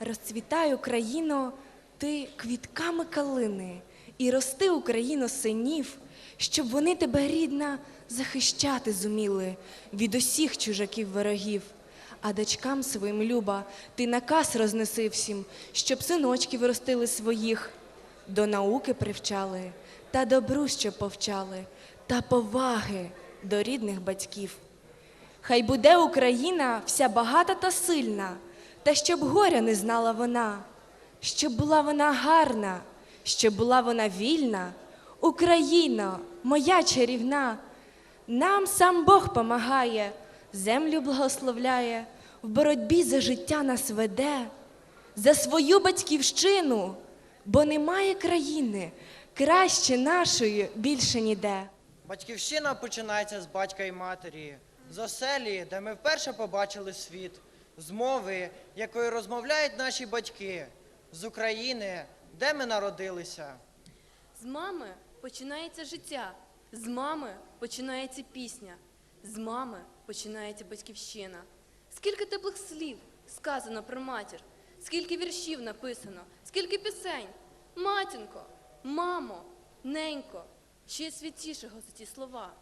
Розцвітай, Україно, ти квітками калини, і рости, Україно, синів, щоб вони тебе, рідна, захищати зуміли від усіх чужаків ворогів. А дочкам своїм люба, ти наказ рознеси всім, щоб синочки виростили своїх, до науки привчали, та добру, щоб повчали, та поваги до рідних батьків. Хай буде Україна вся багата та сильна, та щоб горя не знала вона, щоб була вона гарна, щоб була вона вільна. Україно, моя чарівна, нам сам Бог помагає, землю благословляє, в боротьбі за життя нас веде, за свою батьківщину, бо немає країни краще нашої більше ніде. Батьківщина починається з батька і матері, з оселі, де ми вперше побачили світ, з мови, якою розмовляють наші батьки, з України, де ми народилися. З мами починається життя, з мами починається пісня, з мами починається батьківщина. Скільки теплих слів сказано про матір, скільки віршів написано, скільки пісень. Матінко, мамо, ненько, ще святішого за ті слова.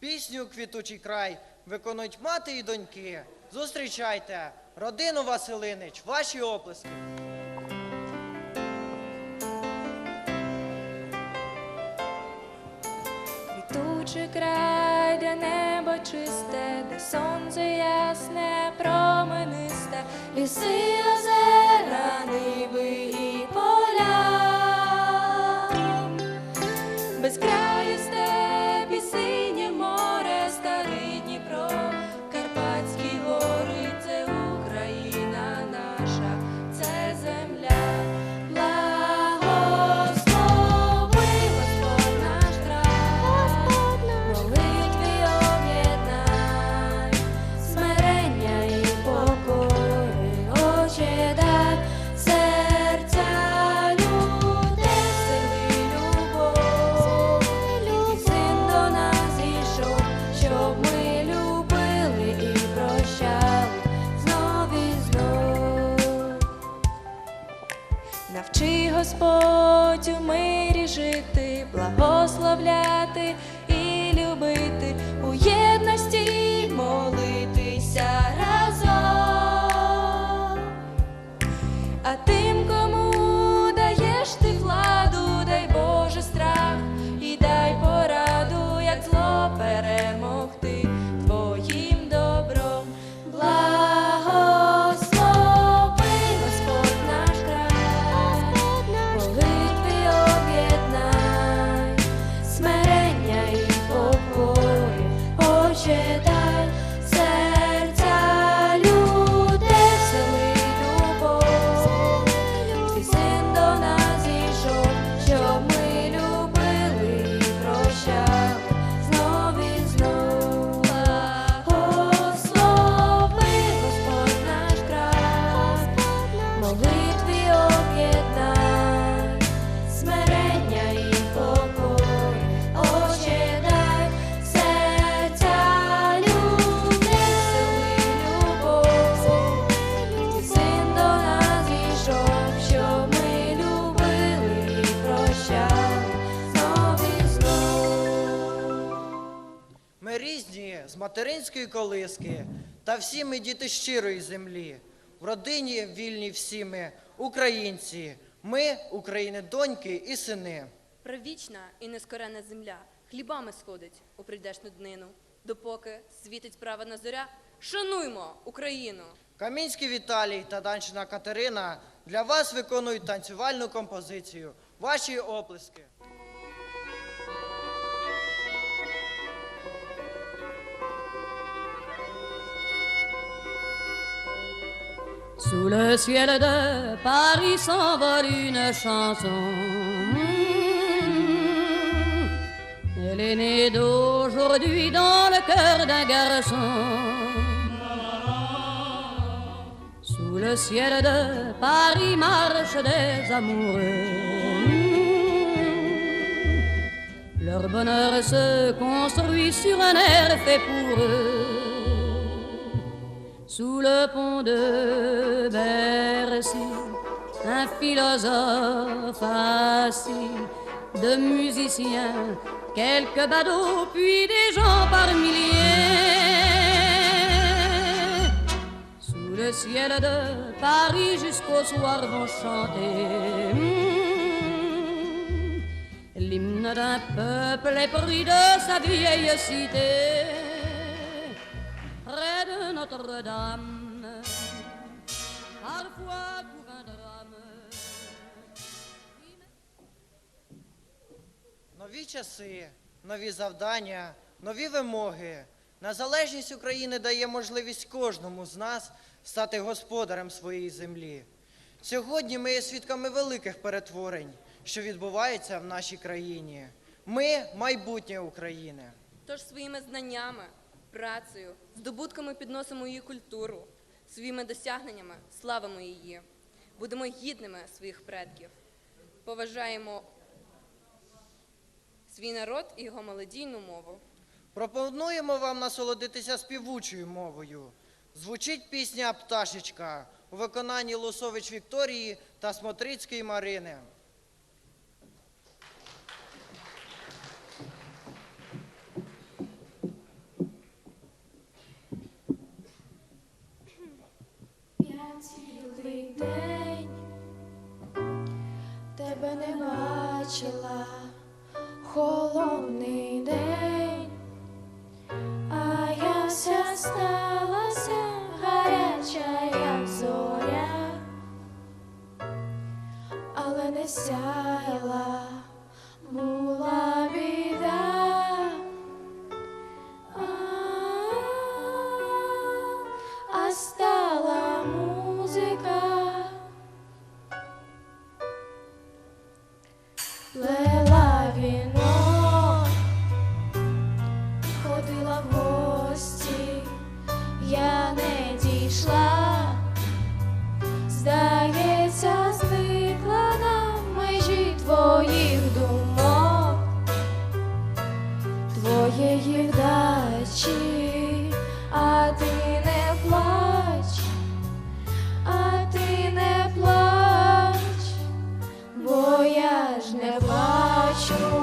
Пісню Квітучий край виконують мати і доньки. Зустрічайте родину Василинич, ваші оплески. Квітучий край, де небо чисте, де сонце ясне, променисте, ліси, озера, ниви і материнської колиски, та всі ми діти щирої землі. В родині вільні всі ми, українці. Ми, України, доньки і сини. Правічна і нескорена земля хлібами сходить у прийдешну днину. Допоки світить праведна зоря, шануймо Україну! Камінський Віталій та Данчина Катерина для вас виконують танцювальну композицію. Ваші оплески. Sous le ciel de Paris s'envole une chanson. Elle est née d'aujourd'hui dans le cœur d'un garçon. Sous le ciel de Paris marchent des amoureux. Leur bonheur se construit sur un air fait pour eux. Sous le pont de Bercy. un philosophe assis, de musiciens, quelques badauds, puis des gens par milliers. Sous le ciel de Paris jusqu'au soir vont chanter hmm, l'hymne d'un peuple épris de sa vieille cité. Нові часи, нові завдання, нові вимоги. Незалежність України дає можливість кожному з нас стати господарем своєї землі. Сьогодні ми є свідками великих перетворень, що відбуваються в нашій країні. Ми майбутнє України. Тож своїми знаннями, працею, здобутками підносимо її культуру, своїми досягненнями славимо її. Будемо гідними своїх предків. Поважаємо свій народ і його мелодійну мову. Пропонуємо вам насолодитися співучою мовою. Звучить пісня Пташечка у виконанні Лусович Вікторії та Смотрицької Марини. Цілий день тебе не бачила, холодний день, а я вся сталася гаряча, як зоря, але не сяяла, show.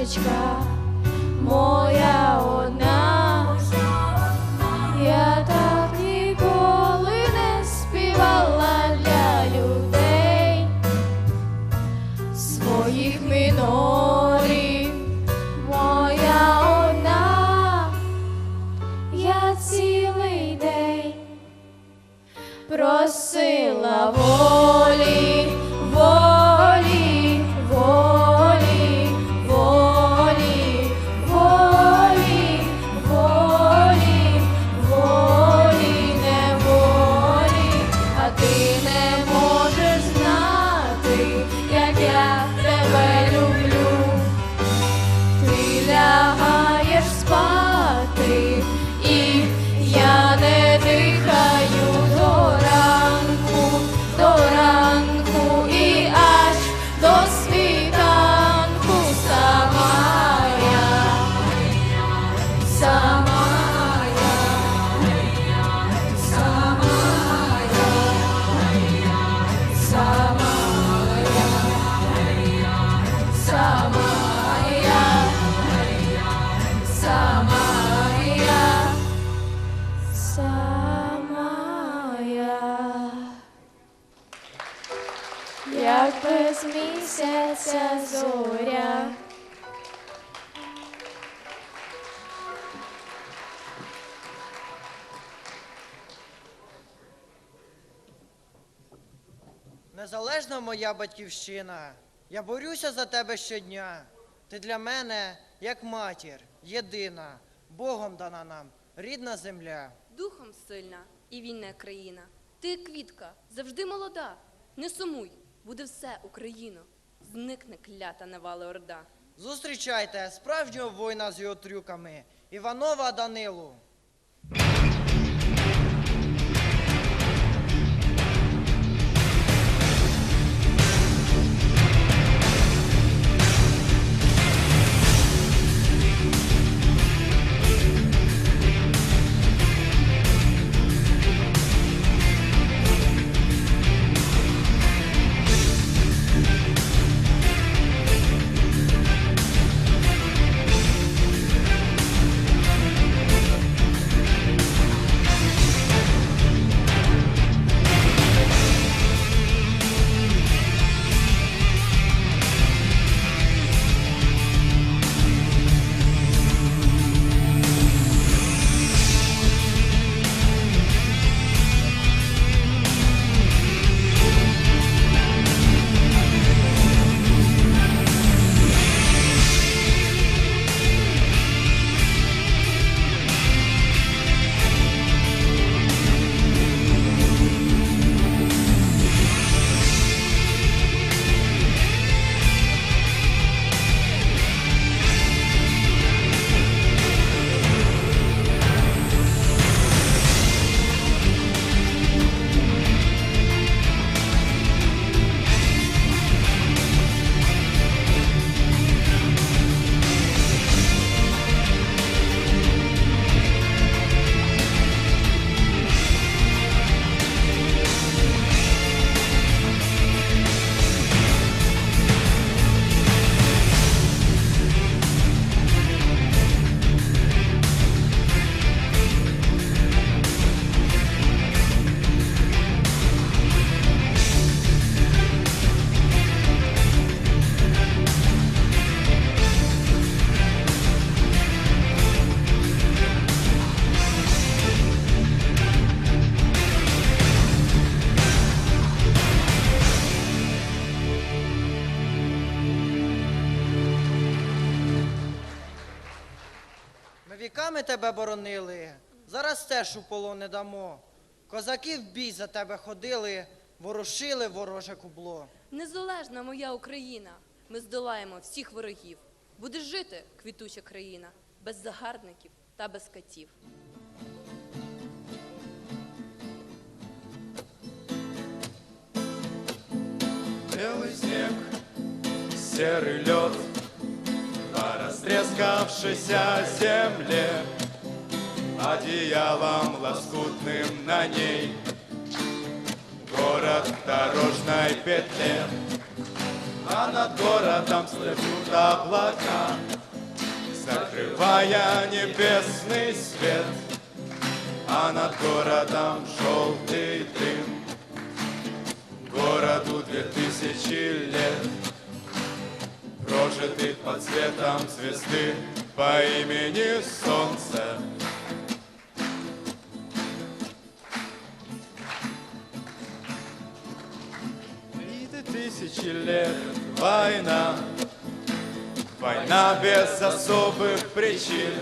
Пташечка моя одна. Зоря. Незалежна моя батьківщина, я борюся за тебе щодня. Ти для мене як матір, єдина, Богом дана нам, рідна земля. Духом сильна і вільна країна. Ти квітка, завжди молода. Не сумуй, буде все Україно. Зникне клята навали орда. Зустрічайте справжнього воїна з його трюками, Іванова Данилу. Тебе боронили, зараз теж у полон не дамо. Козаки в бій за тебе ходили, ворушили вороже кубло. Незалежна моя Україна. Ми здолаємо всіх ворогів. Буде жити квітуча країна, без загарбників та без катів. Белый снег, серый лед На растрескавшейся земле Одеялом лоскутным на ней. Город в дорожной петле А над городом слышат облака Закрывая небесный свет. А над городом желтый дым. Городу две тысячи лет. Прожитых под светом звезды По имени Солнце тысячи лет война. Война без особых причин.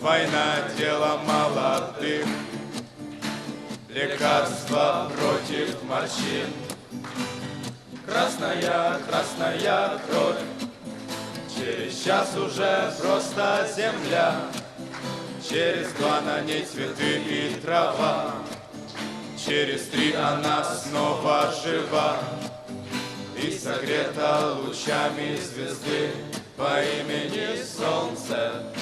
Война дело молодых. Лекарство против морщин. Красная, красная кровь. Через час уже просто земля. Через два на ней цветы и трава. Через три она снова жива И согрета лучами звезды По имени Солнце